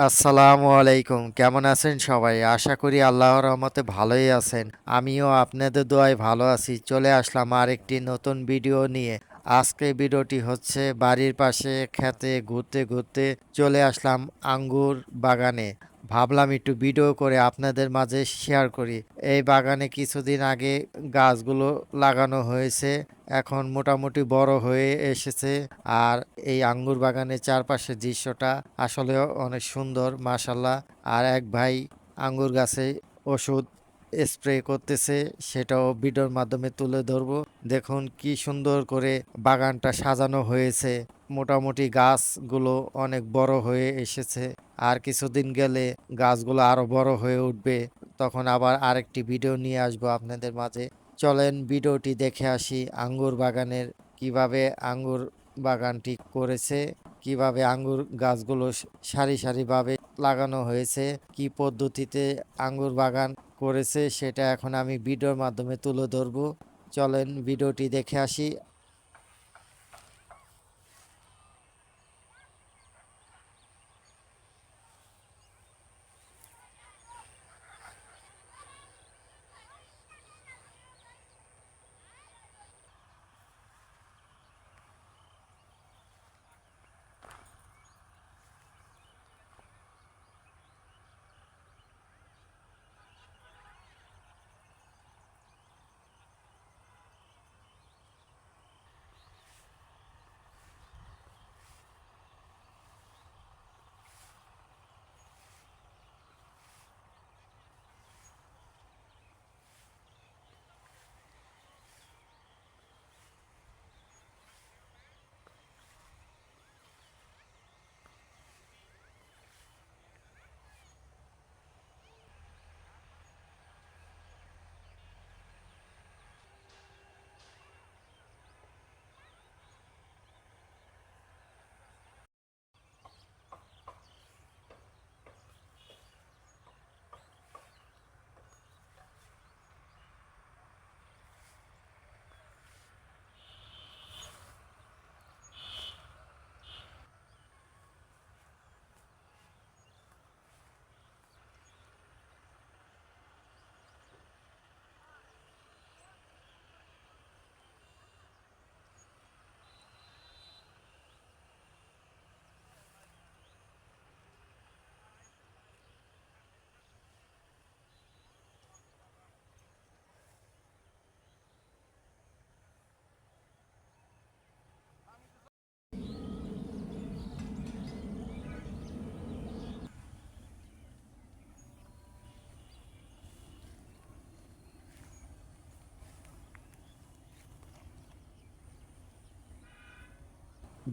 আসসালামু আলাইকুম। কেমন আছেন সবাই? আশা করি আল্লাহর রহমতে ভালোই আছেন। আমিও আপনাদের দোয়ায় ভালো আছি। চলে আসলাম আরেকটি নতুন ভিডিও নিয়ে। আজকে ভিডিওটি হচ্ছে বাড়ির পাশে খেতে ঘুরতে ঘুরতে চলে আসলাম আঙ্গুর বাগানে। ভাবলাম একটু ভিডিও করে আপনাদের মাঝে শেয়ার করি। এই বাগানে কিছুদিন আগে গাছগুলো লাগানো হয়েছে, এখন মোটামুটি বড় হয়ে এসেছে আর এই আঙ্গুর বাগানের চারপাশের দৃশ্যটা আসলে অনেক সুন্দর মাশাল্লাহ আর এক ভাই আঙ্গুর গাছে ওষুধ স্প্রে করতেছে, সেটাও ভিডিওর মাধ্যমে তুলে ধরবো। দেখুন কি সুন্দর করে বাগানটা সাজানো হয়েছে। মোটামুটি গাছগুলো অনেক বড় হয়ে এসেছে। আর কিছুদিন গেলে গাছগুলো আরও বড় হয়ে উঠবে। তখন আবার আরেকটি ভিডিও নিয়ে আসব আপনাদের মাঝে। চলেন ভিডিওটি দেখে আসি আঙ্গুর বাগানের কীভাবে আঙ্গুর বাগানটি করেছে, কীভাবে আঙ্গুর গাছগুলো সারি সারিভাবে লাগানো হয়েছে, কি পদ্ধতিতে আঙ্গুর বাগান করেছে সেটা এখন আমি ভিডিওর মাধ্যমে তুলে ধরবো। চলেন ভিডিওটি দেখে আসি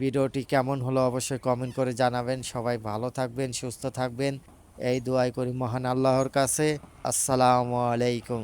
ভিডিওটি কেমন হলো অবশ্যই কমেন্ট করে জানাবেন। সবাই ভালো থাকবেন, সুস্থ থাকবেন। এই দোয়াই করি মহান আল্লাহর কাছে। আসসালামু আলাইকুম।